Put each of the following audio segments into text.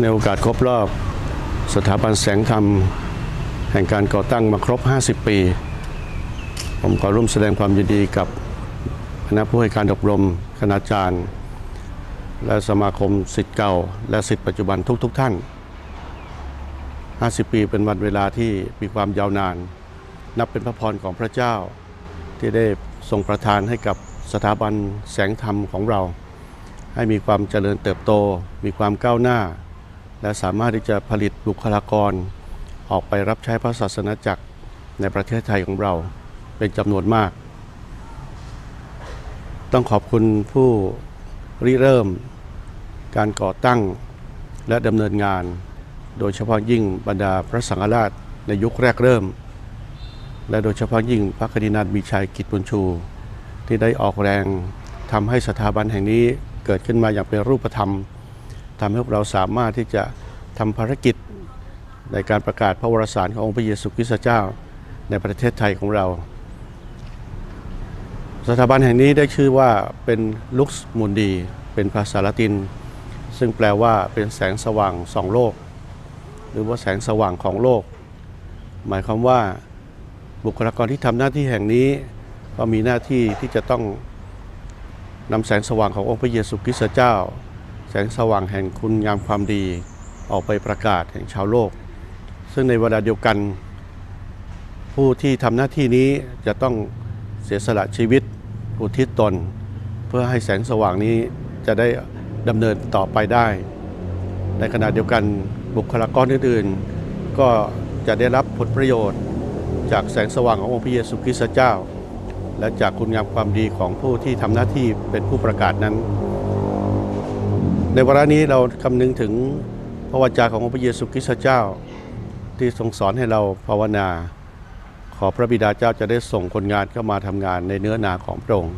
ในโอกาสครบรอบสถาบันแสงธรรม แห่งการก่อตั้งมาครบ 50 ปี ผมขอร่วมแสดงความยินดีกับคณะผู้ให้การอบรมคณาจารย์ และสมาคมสิทธิ์เก่า และสิทธิ์ปัจจุบันทุกๆทท่าน 50 ปีเป็นวันเวลาที่มีความยาวนาน นับเป็นพระพรของพระเจ้า ที่ได้ทรงประทานให้กับสถาบันแสงธรรมของเรา ให้มีความเจริญเติบโต มีความก้าวหน้า และสามารถที่จะผลิตบุคลากร ออกไปรับใช้พระศาสนาจักรในประเทศไทยของเราเป็นจำนวนมาก ต้องขอบคุณผู้ริเริ่มการก่อตั้งและดำเนินงาน โดยเฉพาะยิ่งบรรดาพระสังฆราชในยุคแรกเริ่ม และโดยเฉพาะยิ่งพระคดินาถมีชัยกิจบุญชู ที่ได้ออกแรงทำให้สถาบันแห่งนี้เกิดขึ้นมาอย่างเป็นรูปธรรมทำให้พวกเราสามารถที่จะทำภารกิจในการประกาศพระวรสารขององค์พระเยซูคริสต์เจ้าในประเทศไทยของเรา สถาบันแห่งนี้ได้ชื่อว่าเป็นลุกส์มูนดี เป็นภาษาละติน ซึ่งแปลว่าเป็นแสงสว่างสองโลก หรือว่าแสงสว่างของโลก หมายความว่าบุคลากรที่ทำหน้าที่แห่งนี้ก็มีหน้าที่ที่จะต้องนำแสงสว่างขององค์พระเยซูคริสต์เจ้า แสงสว่างแห่งคุณงามความดีออกไปประกาศแห่งชาวโลก ซึ่งในเวลาเดียวกัน ผู้ที่ทำหน้าที่นี้จะต้องเสียสละชีวิตอุทิศตน เพื่อให้แสงสว่างนี้จะได้ดำเนินต่อไปได้ ในขณะเดียวกัน บุคลากรอื่นๆ ก็จะได้รับผลประโยชน์ จากแสงสว่างขององค์พระเยซูคริสต์เจ้า และจากคุณงามความดีของผู้ที่ทำหน้าที่เป็นผู้ประกาศนั้น ในวาระนี้เราคำนึงถึงพระวจาขององค์พระเยซูคริสต์เจ้า ที่ทรงสอนให้เราภาวนา ขอพระบิดาเจ้าจะได้ส่งคนงานเข้ามาทำงานในเนื้อนาของพระองค์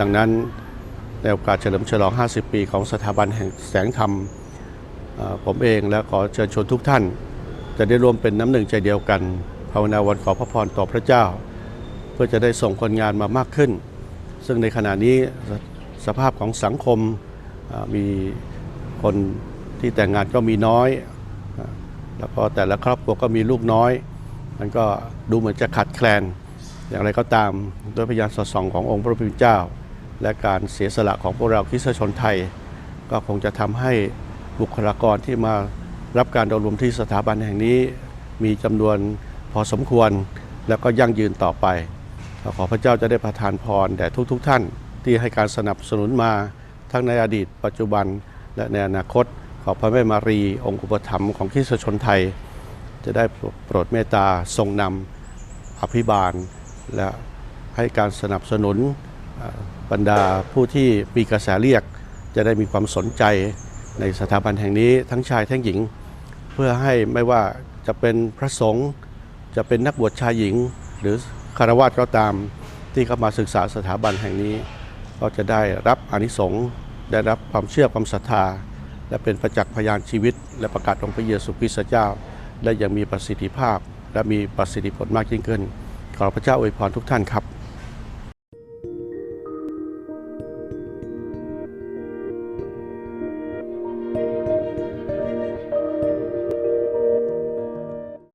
ดังนั้นในโอกาสเฉลิมฉลอง 50 ปีของสถาบันแห่งแสงธรรม ผมเองและขอเชิญชวนทุกท่าน จะได้รวมเป็นน้ำหนึ่งใจเดียวกัน ภาวนาวันขอพระพรต่อพระเจ้า เพื่อจะได้ส่งคนงานมามากขึ้น ซึ่งในขณะนี้สภาพของสังคมมีคนที่แต่งงานก็มีน้อย แล้วก็แต่ละครอบครัวก็มีลูกน้อย มันก็ดูเหมือนจะขาดแคลน อย่างไรก็ตามด้วยพยานสอดส่องขององค์พระผู้เป็นเจ้า และการเสียสละของพวกเราคริสชนไทย ก็คงจะทำให้ บุคลากรที่มารับการดำรงที่สถาบันแห่งนี้ มีจำนวนพอสมควรแล้วก็ยั่งยืนต่อไป ขอพระเจ้าจะได้ประทานพรแด่ทุกๆทท่านที่ให้การสนับสนุนมาทั้งในอดีต ปัจจุบันและในอนาคต ขอพระแม่มารีองค์อุปถัมภ์ของคริสชนไทย จะได้โปรดเมตตาทรงนำอภิบาล และให้การสนับสนุนบรรดาผู้ที่มีกระแสเรียก จะได้มีความสนใจ ในสถาบันแห่งนี้ทั้งชายทั้งหญิง เพื่อให้ไม่ว่าจะเป็นพระสงฆ์จะเป็นนักบวชชายหญิง หรือคารวะก็ตามที่เข้ามาศึกษาสถาบันแห่งนี้ ก็จะได้รับอนิสงส์ได้รับความเชื่อความศรัทธา และเป็นประจักษ์พยานชีวิต และประกาศองค์พระเยซูคริสต์เจ้า ได้อย่างมีประสิทธิภาพ และมีประสิทธิผลมากยิ่งขึ้น ขอพระเจ้าอวยพรทุกท่านครับ